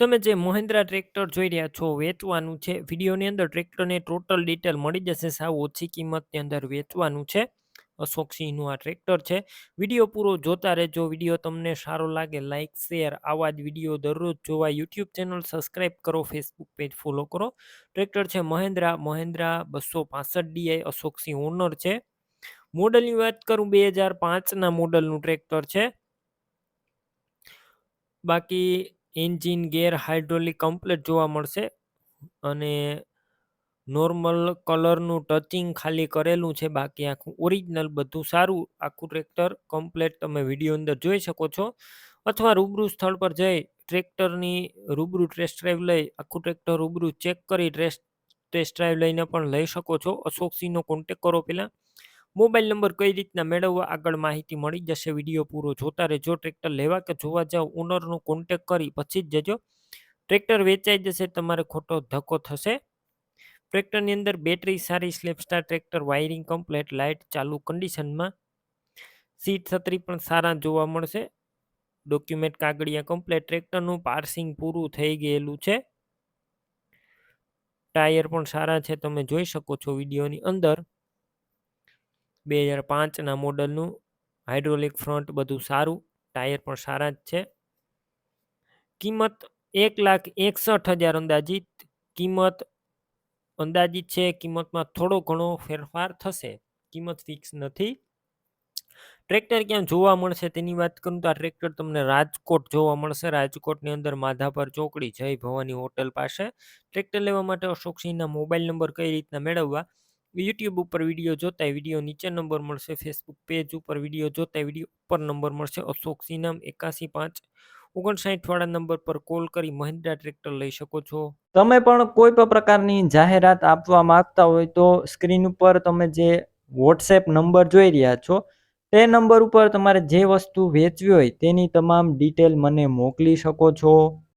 તમે જે મહિન્દ્રા ટ્રેક્ટર જોઈ રહ્યા છો, વેચવાનું છે. વિડીયોની અંદર ટ્રેક્ટરની ટોટલ ડિટેલ મળી જશે સાવ ઓછી કિંમતની અંદર વેચવાનું છે. અશોક સિંહનું આ ટ્રેક્ટર છે. વીડિયો પૂરો જોતા રહેજો. વીડિયો તમને સારો લાગે લાઇક શેર, આવા જ વીડિયો દરરોજ જોવા. યુટ્યુબ ચેનલ સબસ્ક્રાઇબ કરો, ફેસબુક પેજ ફોલો કરો. ટ્રેક્ટર છે મહેન્દ્રા મહેન્દ્રા બસો પાસઠ ડીઆઈ અશોક સિંહ ઓનર છે. મોડલની વાત કરું, બે હજાર પાંચના મોડલનું ટ્રેક્ટર છે. બાકી એન્જિન ગેર હાઇડ્રોલિક કમ્પ્લેટ જોવા મળશે અને નોર્મલ કલરનું ટચિંગ ખાલી કરેલું છે બાકી આખું ઓરિજિનલ બધું સારું. આખું ટ્રેક્ટર કમ્પ્લેટ તમે વીડિયો અંદર જોઈ શકો છો. અથવા રૂબરૂ સ્થળ પર જઈ ટ્રેક્ટરની રૂબરૂ ટેસ્ટ ડ્રાઈવ લઈ આખું ટ્રેક્ટર રૂબરૂ ચેક કરી ટેસ્ટ ટેસ્ટ ડ્રાઈવ લઈને પણ લઈ શકો છો. અશોકસિંહનો કોન્ટેક કરો પહેલાં. મોબાઈલ નંબર કઈ રીતના મેળવવા આગળ માહિતી મળી જશે વીડિયો પૂરો જોતા રહેજો. ટ્રેક્ટર લેવા કે જોવા જાવ ઓનરનો કોન્ટેક કરી પછી જ જજો. ટ્રેક્ટર વેચાઈ જશે તમારે ખોટો ધક્કો થશે. ટ્રેક્ટરની અંદર બેટરી સારી સ્લેપસ્ટાર ટ્રેક્ટર વાયરિંગ કમ્પ્લેટ લાઇટ ચાલુ કન્ડિશનમાં સીટ છત્રી પણ સારા જોવા મળશે. ડોક્યુમેન્ટ કાગળિયા કમ્પ્લેટ ટ્રેક્ટરનું પાર્સિંગ પૂરું થઈ ગયેલું છે. ટાયર પણ સારા છે તમે જોઈ શકો છો વિડીયોની અંદર. બે હજાર પાંચના મોડલનું હાઇડ્રોલિક ફ્રન્ટ બધું સારું, ટાયર પણ સારા જ છે. કિંમત એક લાખ એકસઠ હજાર અંદાજિત, કિંમત અંદાજિત છે, કિંમતમાં થોડો ઘણો ફેરફાર થશે, કિંમત ફિક્સ નથી. ટ્રેક્ટર ક્યાં જોવા મળશે તેની વાત કરું તો આ ટ્રેક્ટર તમને રાજકોટ જોવા મળશે, રાજકોટની અંદર માધાપર ચોકડી, જય ભવાની હોટલ પાસે. ટ્રેક્ટર લેવા માટે અશોકસિંહના મોબાઈલ નંબર કઈ રીતના મેળવવા? યુટ્યુબ ઉપર વીડિયો જોતા વીડિયો નીચે નંબર મળશે ફેસબુક પેજ ઉપર વીડિયો જોતા વીડિયો ઉપર નંબર મળશે, અશોક સિનામ એકાસી પાંચ ઓગણસાઠ વાળા નંબર પર કોલ કરી મહિન્દ્રા ટ્રેક્ટર લઈ શકો છો. તમે પણ કોઈ પણ પ્રકારની જાહેરાત આપવા માંગતા હોય તો સ્ક્રીન ઉપર તમે જે વોટ્સએપ નંબર જોઈ રહ્યા છો, તે નંબર ઉપર તમારે જે વસ્તુ વેચવી હોય તેની તમામ ડિટેલ મને મોકલી શકો છો.